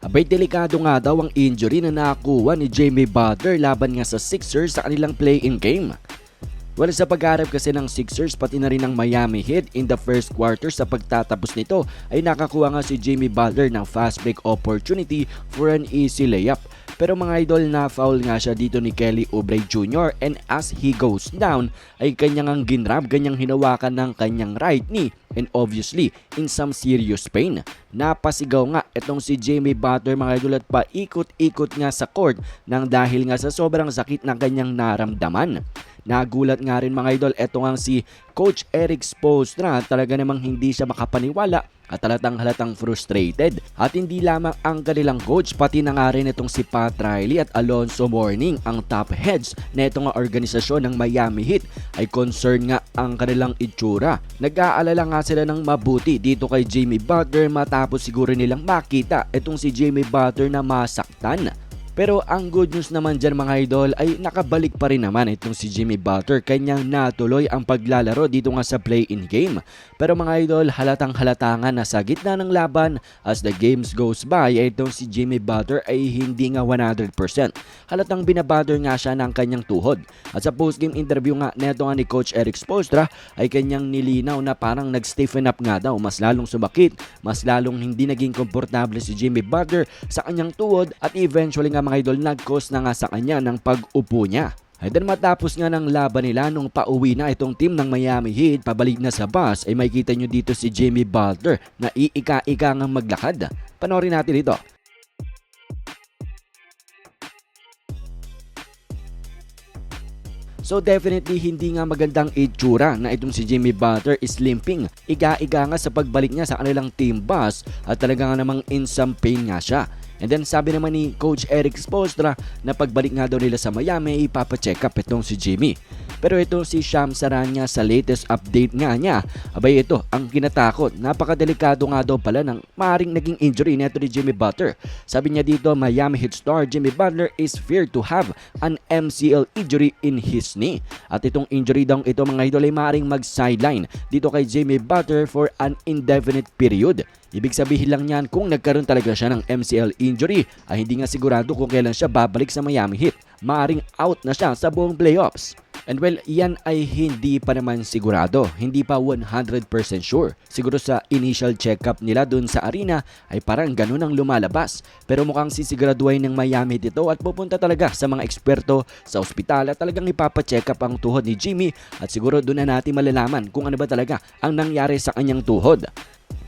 Abay delikado nga daw ang injury na nakuha ni Jamie Butler laban nga sa Sixers sa kanilang play-in game. Well, sa pagharap kasi ng Sixers pati na rin ng Miami Heat in the first quarter sa pagtatapos nito ay nakakuha nga si Jamie Butler ng fast break opportunity for an easy layup. Pero mga idol na foul nga siya dito ni Kelly Oubre Jr. and as he goes down ay kanyang ang ginrab, kanyang hinawakan ng kanyang right knee and obviously in some serious pain. Napasigaw nga itong si Jamie Butler mga idol at paikot-ikot nga sa court nang dahil nga sa sobrang sakit na kanyang naramdaman. Nagulat nga rin mga idol, eto nga si Coach Eric Spoelstra talaga namang hindi siya makapaniwala at halatang halatang frustrated. At hindi lamang ang kanilang coach, pati na nga rin itong si Pat Riley at Alonso Morning, ang top heads na itong organisasyon ng Miami Heat ay concern nga ang kanilang itsura. Nag-aalala nga sila ng mabuti dito kay Jamie Butler matapos siguro nilang makita itong si Jamie Butler na masaktan. Pero ang good news naman dyan mga idol ay nakabalik pa rin naman itong si Jimmy Butler. Kanyang natuloy ang paglalaro dito nga sa play-in game. Pero mga idol, halatang halata nga na sa gitna ng laban as the games goes by ay itong si Jimmy Butler ay hindi nga 100%. Halatang binabother nga siya ng kanyang tuhod. At sa post-game interview nga neto nga ni Coach Eric Spoelstra ay kanyang nilinaw na parang nag-stiffen up nga daw. Mas lalong sumakit, mas lalong hindi naging komportable si Jimmy Butler sa kanyang tuhod at eventually nga mga idol nag-cause na nga sa kanya ng pag-upo niya. Ay then matapos nga ng laban nila nung pauwi na itong team ng Miami Heat pabalik na sa bus ay makikita nyo dito si Jamie Butler na iika-ika nga maglakad. Panoorin natin ito. So definitely hindi nga magandang itsura na itong si Jimmy Butler is limping. Iga-iga nga sa pagbalik niya sa kanilang team bus at talaga nga namang in some pain nga siya. And then sabi naman ni Coach Eric Spoelstra na pagbalik nga daw nila sa Miami ipapacheck up itong si Jimmy. Pero ito si Sham Saranya sa latest update nga niya. Abay ito ang kinatakot. Napakadelikado nga daw pala ng maring naging injury neto ni Jimmy Butler. Sabi niya dito Miami Heat star Jimmy Butler is feared to have an MCL injury in his knee. At itong injury daw ito mga idol ay maring mag-sideline dito kay Jimmy Butler for an indefinite period. Ibig sabihin lang niyan kung nagkaroon talaga siya ng MCL injury ay hindi nga sigurado kung kailan siya babalik sa Miami Heat. Maaring out na siya sa buong playoffs. And well, yan ay hindi pa naman sigurado. Hindi pa 100% sure. Siguro sa initial checkup nila dun sa arena ay parang ganun ang lumalabas. Pero mukhang sisiguraduhin ng Miami dito at pupunta talaga sa mga eksperto sa ospital at talagang ipapacheck up ang tuhod ni Jimmy at siguro doon na natin malalaman kung ano ba talaga ang nangyari sa kanyang tuhod.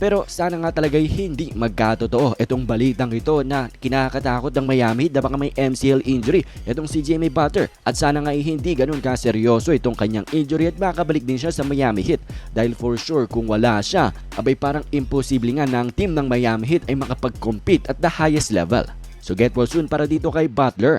Pero sana nga talaga'y hindi magkatotoo itong balitang ito na kinakatakot ng Miami na baka may MCL injury itong si Jimmy Butler at sana nga hindi ganun kaseryoso itong kanyang injury at makabalik din siya sa Miami Heat dahil for sure kung wala siya abay parang imposible nga na ang team ng Miami Heat ay makapag-compete at the highest level. So get well soon para dito kay Butler.